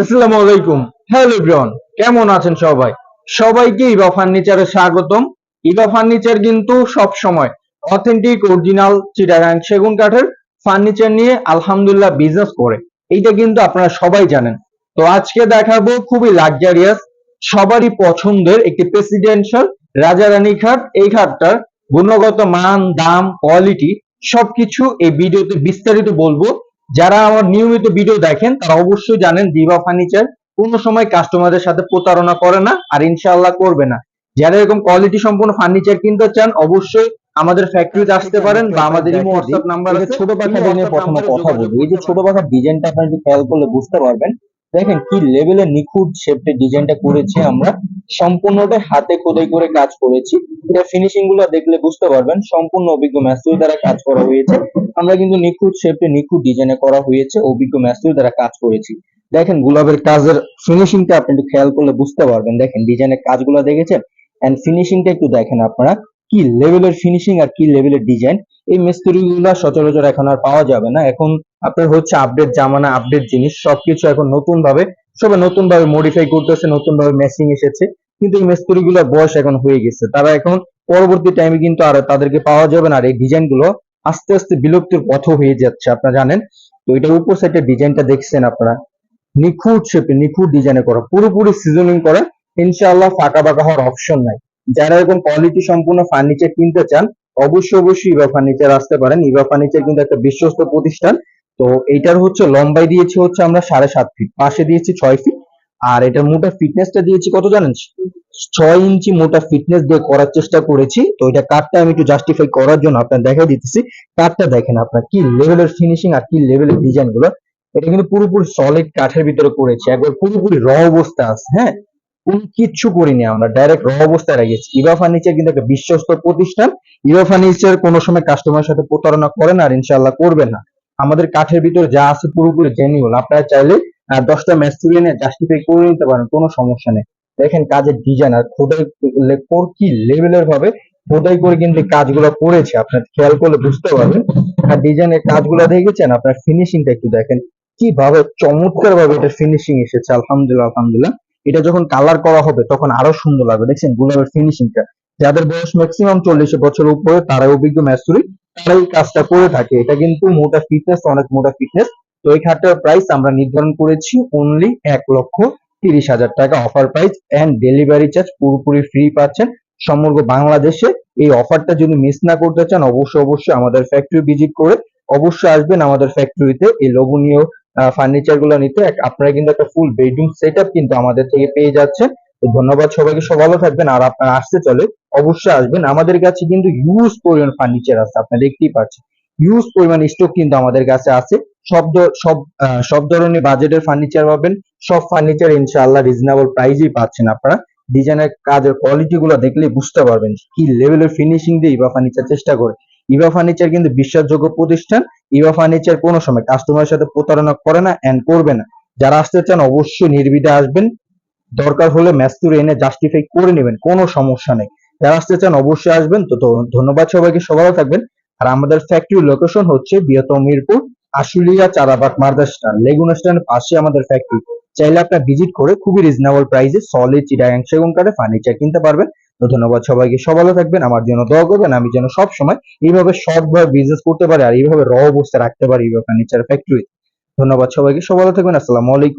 আসসালামু আলাইকুম। হ্যালো কেমন আছেন সবাই? সবাইকে ইভা ফার্নিচারে স্বাগতম। ইভা ফার্নিচার কিন্তু সব সময় অথেন্টিক অরিজিনাল চিটাগাং সেগুন কাঠের ফার্নিচার নিয়ে আলহামদুলিল্লাহ বিজনেস করে। এইটা কিন্তু আপনারা সবাই জানেন। তো আজকে দেখাবো খুবই লাক্সারিয়াস সবারই পছন্দের একটি প্রেসিডেন্সিয়াল রাজারানী খাট। এই খাটটার গুণগত মান, দাম কোয়ালিটি সবকিছু এই ভিডিওতে বিস্তারিত বলব। যারা আমার নিয়মিত ভিডিও দেখেন তারা অবশ্যই জানেন দিবা ফার্নিচার কোনো সময় কাস্টমারদের সাথে প্রতারণা করে না আর ইনশাআল্লাহ করবে না। যারা এরকম কোয়ালিটি সম্পন্ন ফার্নিচার কিনতে চান অবশ্যই আমাদের ফ্যাক্টরিতে আসতে পারেন বা আমাদের হোয়াটসঅ্যাপ নাম্বার আছে। ছোট পাখা নিয়ে প্রথমে কথা বলব এই যে ছোট পাখার ডিজাইনটা আপনারা একটু খেয়াল করলে বুঝতে পারবেন। দেখেন কি লেভেলের নিখুঁত শেপের ডিজাইনটা করেছি আমরা। সম্পূর্ণটা হাতে খোদাই করে কাজ করেছি। এটা ফিনিশিংগুলো দেখলে বুঝতে পারবেন, সম্পূর্ণ অভিজ্ঞ ম্যাস্ট্রি দ্বারা কাজ করা হয়েছে। আমরা কিন্তু নিখুঁত শেপে নিখুঁত ডিজাইনে করা হয়েছে, অভিজ্ঞ ম্যাস্ট্রি দ্বারা কাজ করেছি। দেখেন গোলাপের কাজের ফিনিশিংটা আপনি একটু খেয়াল করলে বুঝতে পারবেন। দেখেন ডিজাইনের কাজগুলো দেখেছেন? এন্ড ফিনিশিংটা একটু দেখেন আপনারা, কি লেভেলের ফিনিশিং আর কি লেভেলের ডিজাইন এই মিস্ত্রি গুলা সচরাচর এখন আর পাওয়া যাবে না। এখন আপনার হচ্ছে আপডেট জামানা আপডেট জিনিস, সবকিছু এখন নতুন ভাবে সবাই নতুন ভাবে মডিফাই করতেছে নতুন ভাবে মেশিং এসেছে। কিন্তু এই মিস্ত্রি বয়স এখন হয়ে গেছে। তারা এখন পরবর্তী টাইমে কিন্তু আর তাদেরকে পাওয়া যাবে না। আর এই ডিজাইনগুলো আস্তে আস্তে বিলুপ্তির পথ হয়ে যাচ্ছে, আপনারা জানেন? তো এটা উপর সাইডের ডিজাইনটা দেখছেন আপনারা। নিখুঁত শেপে নিখুঁত ডিজাইনে করা। পুরোপুরি সিজনিং করা। ইনশাআল্লাহ ফাঁকা ফাঁকা হওয়ার অপশন নাই। যারা এরকম কোয়ালিটি সম্পূর্ণ ফার্নিচার কিনতে চান, অবশ্যই অবশ্যই ইভা ফার্নিচার আসতে পারেন। ইভা ফার্নিচার কিন্তু একটা বিশ্বস্ত প্রতিষ্ঠান। তো এইটার হচ্ছে লম্বাই দিয়েছি হচ্ছে আমরা সাড়ে সাত ফিট পাশে দিয়েছি ছয় ফিট আর এটার মোটা ফিটনেসটা দিয়েছি কত জানেন? ছয় ইঞ্চি মোটা ফিটনেস দিয়ে করার চেষ্টা করেছি। তো এটা কাঠটা আমি একটু জাস্টিফাই করার জন্য আপনার দেখাই দিতেছি। কাঠটা দেখেন আপনার কি লেভেলের ফিনিশিং আর কি লেভেলের ডিজাইনগুলো। এটা কিন্তু পুরোপুরি সলিড কাঠের ভিতরে করেছি। একবার পুরোপুরি র অবস্থা আছে হ্যাঁ? কোনো কিচ্ছু করিনি আমরা ডাইরেক্ট র অবস্থায় রাখিয়েছি ইভা ফার্নিচার কিন্তু একটা বিশ্বস্ত প্রতিষ্ঠান। ইভা ফার্নিচার কোনো সময় কাস্টমারের সাথে প্রতারণা করে না আর ইনশাল্লাহ করবে না। আমাদের কাঠের ভিতরে যা আছে পুরোপুরি জেনুইন আপনারা চাইলে দশটা ম্যাস্ট্রি এনে জাস্টিফাই করে নিতে পারেন, কোনো সমস্যা নেই। দেখেন কাজের ডিজাইন আর খোদাই কি লেভেলের ভাবে খোদাই করে কিন্তু কাজগুলো করেছে। আপনার খেয়াল করলে বুঝতে পারবেন। আর ডিজাইনের কাজগুলো দেখেছেন? আপনার ফিনিশিংটা একটু দেখেন। কীভাবে চমৎকার ভাবে এটা ফিনিশিং এসেছে। আলহামদুলিল্লাহ আলহামদুলিল্লাহ। এটা যখন কালার করা হবে, তখন আরও সুন্দর লাগবে। দেখছেন গোলাপের ফিনিশিংটা যাদের বয়স ম্যাক্সিমাম চল্লিশ বছর উপরে তারা অভিজ্ঞ ম্যাস্টুরি তারা এই কাজটা করে থাকে, এটা কিন্তু মোটা ফিটনেস অনেক মোটা ফিটনেস তো এই খাটটার প্রাইস আমরা নির্ধারণ করেছি অনলি এক লক্ষ তিরিশ হাজার টাকা offer price and delivery charge পুরোপুরি ফ্রি পাচ্ছেন। সমগ্র বাংলাদেশে এই অফারটা যদি মিস না করতে চান, অবশ্যই অবশ্যই আমাদের ফ্যাক্টরি ভিজিট করে অবশ্যই আসবেন আমাদের ফ্যাক্টরিতে এই লোভনীয় ফার্নিচারগুলো নিতে। আপনারা কিন্তু একটা ফুল বেডরুম সেট কিন্তু আমাদের থেকে পেয়ে যাচ্ছেন। তো ধন্যবাদ সবাইকে। সব ভালো থাকবেন আর আপনারা আসতে চলে অবশ্যই আসবেন। আমাদের কাছে কিন্তু হিউজ পরিমাণ ফার্নিচার আছে আপনারা দেখতেই পাচ্ছেন। হিউজ পরিমাণ স্টক কিন্তু আমাদের কাছে আছে। সব সব সব ধরনের বাজেটের ফার্নিচার পাবেন। সব ফার্নিচার ইনশাআল্লাহ রিজনেবল প্রাইসেই পাচ্ছেন আপনারা। ডিজাইনের কাজের কোয়ালিটি গুলো দেখলে বুঝতে পারবেন কি লেভেলের ফিনিশিং দিয়ে ইভা ফার্নিচার চেষ্টা করে। ইভা ফার্নিচার কিন্তু বিশ্বাসযোগ্য প্রতিষ্ঠান। ইভা ফার্নিচার কোনো সময় কাস্টমারের সাথে প্রতারণা করে না এন্ড করবে না। যারা আসতে চান অবশ্যই নির্বিধে আসবেন। দরকার হলে ম্যাস্তুর এনে জাস্টিফাই করে নেবেন, কোনো সমস্যা নেই। যারা আসতে চান অবশ্যই আসবেন। তো ধন্যবাদ সবাইকে সবাই থাকবেন। আর আমাদের ফ্যাক্টরি লোকেশন হচ্ছে বৃহত্তম মিরপুর, আশুলিয়া চারাবাগ মার্দার স্ট্যান্ড। লেগুনা স্ট্যান্ড পাশে আমাদের ফ্যাক্টরি চাইলে আপনার ভিজিট করে খুবই রিজনেবল প্রাইসে সলিড চিটাগাং সেগুন কাঠে ফার্নিচার কিনতে পারবেন। তো ধন্যবাদ সবাইকে সব ভালো থাকবেন। আমার জন্য দোয়া করবেন, আমি যেন সব সময় এইভাবে সৎভাবে বিজনেস করতে পারি আর এইভাবে র অবস্থা রাখতে পারি ফার্নিচার ফ্যাক্টরি ধন্যবাদ সবাইকে সব ভালো থাকবেন। আসসালামু আলাইকুম।